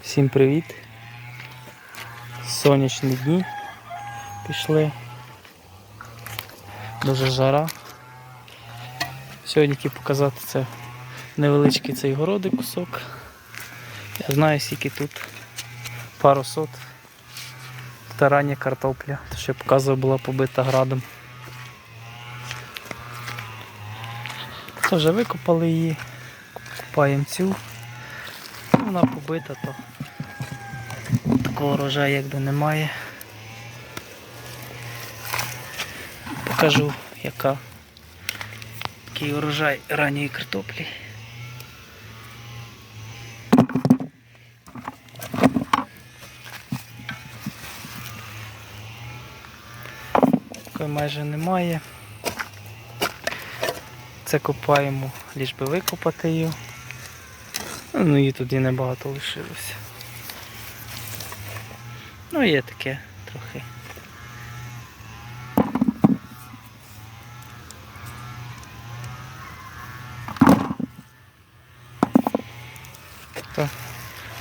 Всім привіт. Сонячні дні пішли. Дуже жара. Сьогодні хотів показати це невеличкий цей городик кусок. Я знаю скільки тут пару сот. Та рання картопля, то що я показував, була побита градом. То вже викопали її, купаємо цю. Вона побита, то такого врожаю якби немає. Покажу, яка який урожай ранньої картоплі. Такої майже немає. Це копаємо, ліж би викопати її. Ну і тоді небагато лишилося. Ну є таке трохи.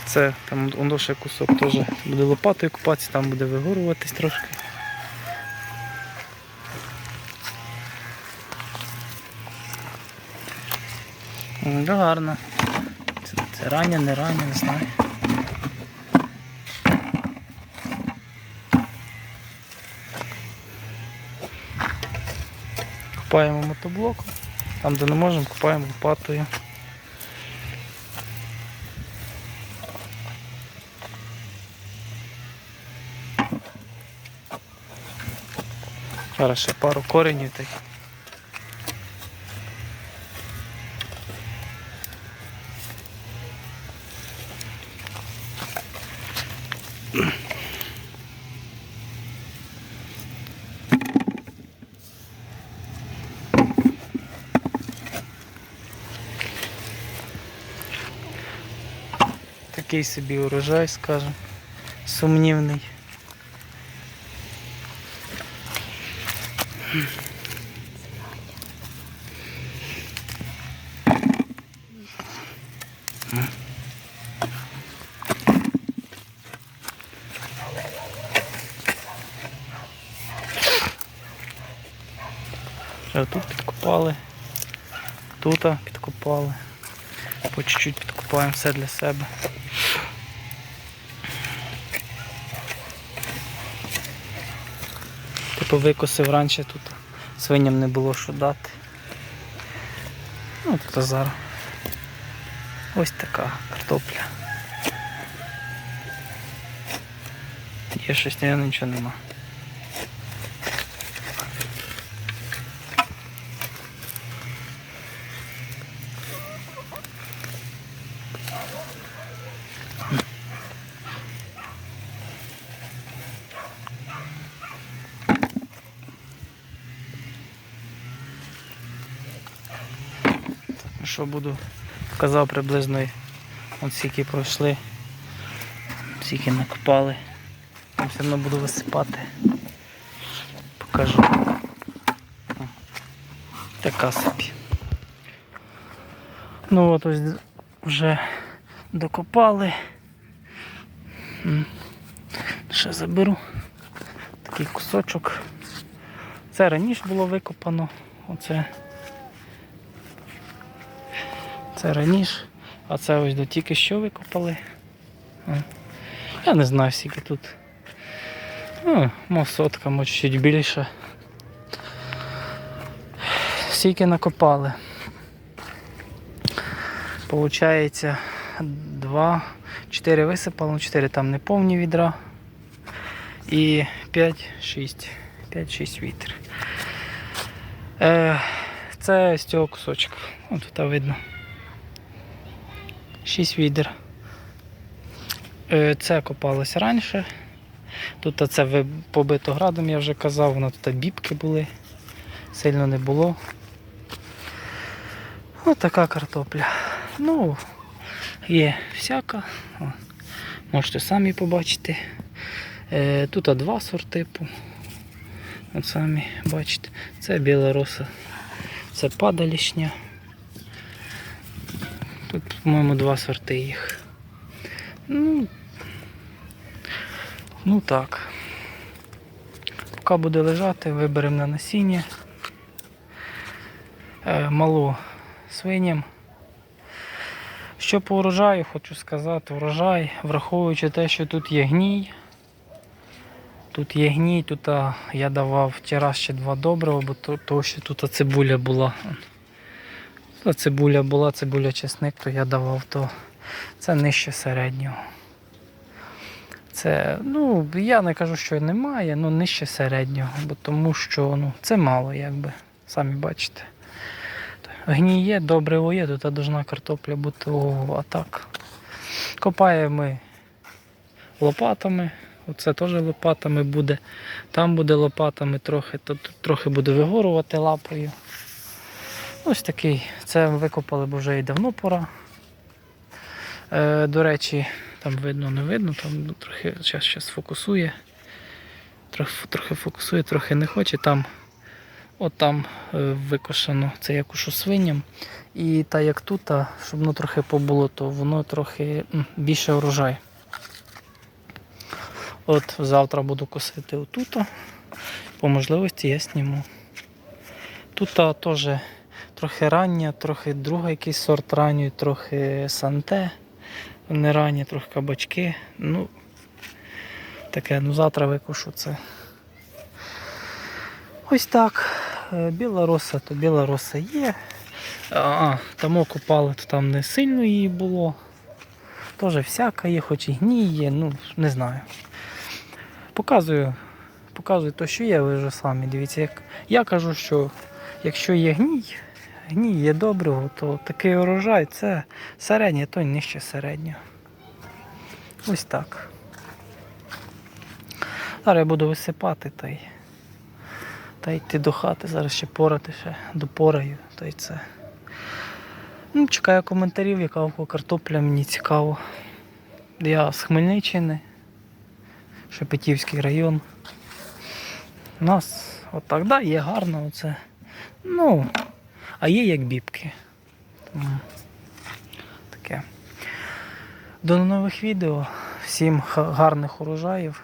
Це там воно ще кусок теж буде лопатою купатися, там буде вигоруватись трошки. Гарно. Це, рання, не рання, не знаю. Купаємо мотоблоком. Там, де не можемо, купаємо лопатою. Зараз ще пару коренів тих. Такий собі урожай, скажем, сумнівний. Тут підкопали, тут підкопали, по чуть-чуть підкопаємо все для себе. Типу викосив раніше тут свиням не було що дати. Ну тут зараз. Ось така картопля. Є щось, ні, нічого нема. Що буду, казав приблизно от скільки пройшли, скільки накопали. Там все одно буду висипати. Покажу. Така собі. Ну от ось вже докопали. Ще заберу такий кусочок. Це раніше було викопано. Оце. Це раніше, а це ось до тільки що викопали. Я не знаю, скільки тут. Ну, сотка, може чуть більше. Скільки накопали. Получається 2, 4 висипало, 4 там не повні відра. І 5, 6. 5-6 вітер. Е, це з цього кусочка. О, тут видно. 6 відер. Е, Це копалося раніше. Тут це побито градом, я вже казав, воно тут бібки були, сильно не було. Ось така картопля. Ну, є всяка. О, можете самі побачити. Е, Тут два сортипу. От самі бачите. Це білороса, це падалішня. Тут, по-моєму, два сорти їх. Ну, ну так. Поки буде лежати, виберемо на насіння. Е, малу свиням. Що по урожаю, хочу сказати, урожай, враховуючи те, що тут є гній. Тут є гній, тут а, я давав раз ще два добрива, бо то, то що тут цибуля була. Та цибуля була, цибуля чесник, то я давав, то це нижче середнього. Це, ну, я не кажу, що немає, ну нижче середнього, бо тому що ну, це мало, якби, самі бачите. Гній є, добриво є, тут должна картопля бути ого, а так. Копаємо ми лопатами. Оце теж лопатами буде. Там буде лопатами трохи, то трохи буде вигорувати лапою. Ось такий. Це викопали, бо вже і давно пора. Е, до речі, там видно, не видно, там трохи зараз, зараз фокусує. Трохи, трохи фокусує, трохи не хоче. Там, от там е, викошено, це я кушу свиням. І та як тут, а, щоб воно трохи побуло, то воно трохи більше урожай. От завтра буду косити отут. По можливості я зніму. Тут теж трохи рання, трохи другий якийсь сорт ранньої, трохи санте. Не ранні, трохи кабачки. Ну, таке, ну завтра викушу це. Ось так. Е, Біла роса, то біла роса є. А, там купали, то там не сильно її було. Теж всяка є, хоч і гній є, ну не знаю. Показую, показую те, що є, ви вже самі. Дивіться, як я кажу, що якщо є гній, є доброго, то такий урожай це середнє, то нижче середнього. Ось так. Зараз я буду висипати та й, та йти до хати, зараз ще порати ще допораю, та й це. Ну, чекаю коментарів, яка картопля, мені цікаво. Я з Хмельниччини. Шепетівський район. У нас отак, да, є гарно оце. Ну, а є як бібки. Таке. До нових відео. Всім гарних урожаїв.